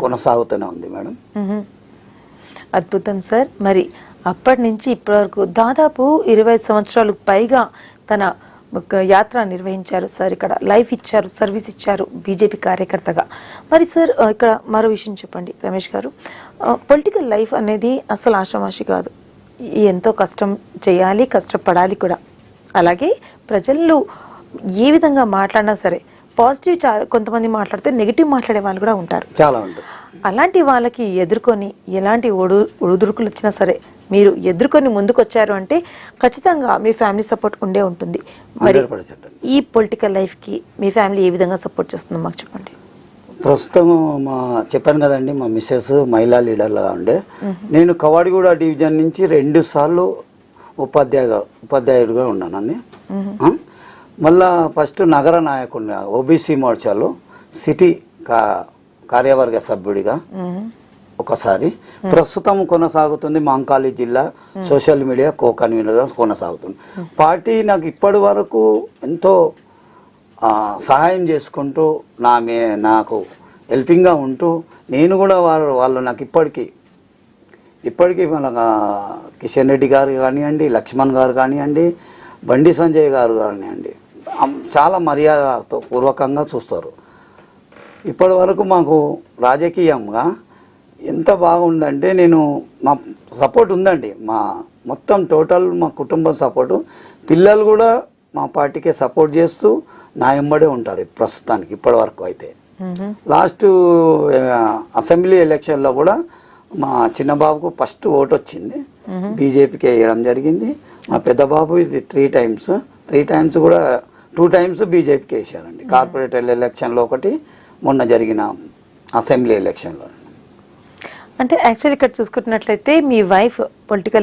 కొనసాగుతూనే ఉంది మేడం. మ్మ్. అద్భుతం సార్. మరి అప్పటి నుంచి ఇప్పటి వరకు దాదాపు ఇరవై సంవత్సరాలకు పైగా తన యాత్ర నిర్వహించారు సార్. ఇక్కడ లైఫ్ ఇచ్చారు సర్వీస్ ఇచ్చారు బీజేపీ కార్యకర్తగా. మరి సార్ ఇక్కడ మరో విషయం చెప్పండి రమేష్ గారు. పొలిటికల్ లైఫ్ అనేది అసలు ఆషామాషి కాదు. ఎంతో కష్టం చేయాలి కష్టపడాలి కూడా. అలాగే ప్రజలు ఏ విధంగా మాట్లాడినా సరే పాజిటివ్ చా కొంతమంది మాట్లాడితే నెగిటివ్ మాట్లాడే వాళ్ళు కూడా ఉంటారు. చాలా ఉంటుంది అలాంటి వాళ్ళకి ఎదుర్కొని ఎలాంటి ఒడు ఒడుదుడుకులు వచ్చినా సరే మీరు ఎదుర్కొని ముందుకు వచ్చారు అంటే ఖచ్చితంగా మీ ఫ్యామిలీ సపోర్ట్ ఉండే ఉంటుంది. మరి ఈ పొలిటికల్ లైఫ్కి మీ ఫ్యామిలీ ఏ విధంగా సపోర్ట్ చేస్తుందో మాకు చెప్పండి. ప్రస్తుతం మా చెప్పాను కదండి మా మిస్సెస్ మహిళా లీడర్గా ఉండే. నేను కవాడిగూడ డివిజన్ నుంచి రెండు సార్లు ఉపాధ్యాయ ఉపాధ్యాయుడిగా ఉన్నానండి? మళ్ళా ఫస్ట్ నగర నాయకుడిని ఓబీసీ మోర్చాలో సిటీ కా కార్యవర్గ సభ్యుడిగా. ఒకసారి. ప్రస్తుతం కొనసాగుతుంది మాంకాళి జిల్లా సోషల్ మీడియా కో కన్వీనర్గా కొనసాగుతుంది. పార్టీ నాకు ఇప్పటి వరకు ఎంతో సహాయం చేసుకుంటూ నా మే నాకు హెల్పింగ్గా ఉంటూ నేను కూడా వాళ్ళు వాళ్ళు నాకు ఇప్పటికీ ఇప్పటికీ మన కిషన్ రెడ్డి గారు కానివ్వండి లక్ష్మణ్ గారు కానివ్వండి బండి సంజయ్ గారు కానివ్వండి చాలా మర్యాదతో పూర్వకంగా చూస్తారు. ఇప్పటి వరకు మాకు రాజకీయంగా ఎంత బాగుందంటే నేను మా సపోర్ట్ ఉందండి. మా మొత్తం టోటల్ మా కుటుంబం సపోర్టు. పిల్లలు కూడా మా పార్టీకే సపోర్ట్ చేస్తూ నా ఎంబడే ఉంటారు ప్రస్తుతానికి ఇప్పటి వరకు అయితే. లాస్ట్ అసెంబ్లీ ఎలక్షన్లో కూడా మా చిన్న బాబుకు ఫస్ట్ ఓటు వచ్చింది బీజేపీకి వేయడం జరిగింది. మా పెద్ద బాబు ఇది త్రీ టైమ్స్ త్రీ టైమ్స్ కూడా టూ టైమ్స్ బీజేపీకి వేసారండి కార్పొరేటర్ ఎలక్షన్లో ఒకటి మొన్న జరిగిన అసెంబ్లీ ఎలక్షన్లో అంటే యాక్చువల్లీ ఇక్కడ చూసుకుంటున్నట్లయితే మీ వైఫ్ పొలిటికల్